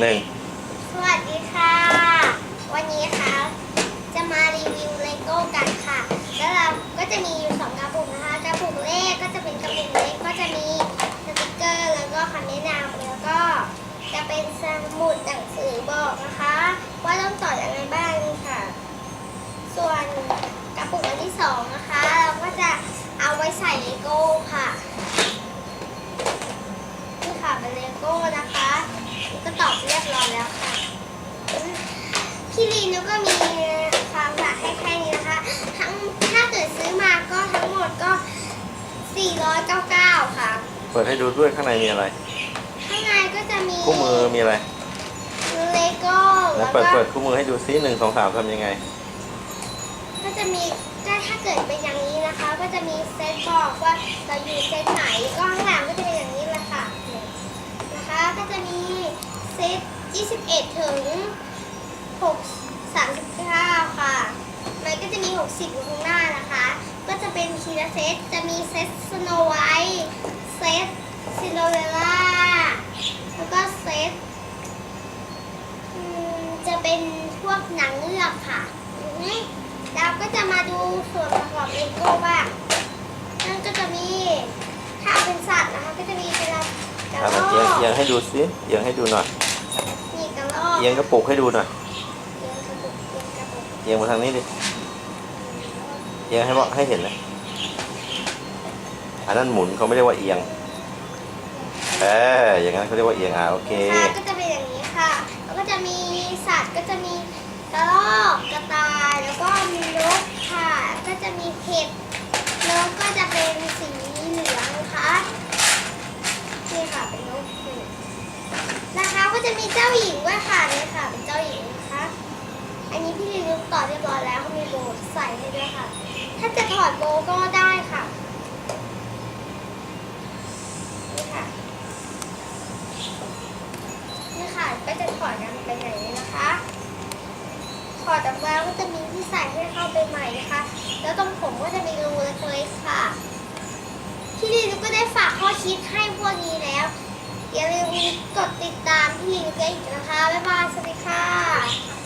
หนึ่งสวัสดีค่ะ วันนี้ค่ะจะมารีวิวเลโก้กันค่ะ แล้วเราก็จะมีอยู่สองกระปุกนะคะกระปุกแรกก็จะเป็นกระปุกเล็กก็จะมีสติกเกอร์ แล้วก็คำแนะนำแล้วก็จะเป็นสมุดหนังสือบอกนะคะ ว่าต้องต่อยังไงบ้างค่ะ ส่วนกระปุกอันที่สองนะคะ เราก็จะเอาไว้ใส่เลโก้ค่ะนี่ค่ะเป็นเลโก้นะคะ นี่ก็ตอบเรียบร้อยแล้วค่ะพี่ลีนุก็มีความฝากให้แค่นี้นะคะ ทั้งถ้าเกิดซื้อมาก็ทั้งหมดก็ 499 ค่ะ เปิดให้ดูด้วยข้างในมีอะไร ข้างในก็จะมีคู่มือมีอะไรเลโก้แล้แล้ววเปิดก็เปิดคู่มือให้ดูซิหนึ่งสองสามทำยังไง ก็จะมีก็ถ้าเกิดเป็นอย่างนี้นะคะ ก็จะมีเซตบอกว่าเราอยู่เซตไหนก็ข้างหลังก็จะเป็นอย่างนี้แหละค่ะนะคะ ก็จะมีเซต 21 ถึง 6 39 ค่ะ มันก็จะมี 60อยู่ข้างหน้านะคะ ก็จะเป็นทีละเซต จะมีเซตสโนไวท์เซตซินโดเรลล่า แล้วก็เซตจะเป็นพวกหนังเงือกค่ะแล้วก็จะมาดูส่วนประกอบเลโก้บ้างนั่นก็จะมีถ้าเป็นสัตว์นะคะก็จะมีเป็นกระอะรมาอยงกเอียงให้ดูซิเอียงให้ดูหน่อย เอียงกระปุกให้ดูหน่อยเอียงมาทางนี้ดิเอียงให้บอกให้เห็นนะอันนั้นหมุนเขาไม่เรียกว่าเอียงเอออย่างนั้นเขาเรียกว่าเอียงอะโอเคค่ก็จะเป็นอย่างนี้ค่ะ แล้วก็จะมีสัตว์ก็จะมีกระรอกกระต่ายแล้วก็มีนกค่ะ ก็จะมีเห็ดนกก็จะเป็นสีเหลืองนะคะนี่ค่ะเป็นนกนี่นะคะก็ จะมีเจ้าหญิงด้วยค่ะนี่ค่ะ เป็นเจ้าหญิงนะคะ อันนี้พี่ลินุต่อเรียบร้อยแล้วเขามีโบใส่ให้ด้วยค่ะ ถ้าจะถอดโบก็ได้ค่ะนี่ค่ะนี่ค่ะก็จะถอดกันเป็นอย่างนี้นะคะถอดออกมาก็จะมีที่ใส่ให้เข้าไปใหม่นะคะ แล้วตรงผมก็จะมีรูเล็กๆค่ะ ที่ลินก็ได้ฝากข้อคิดให้พวกนี้ อย่าลืมกดติดตามพี่ลิงก็อีกนะคะ บ๊ายบาย สวัสดีค่ะ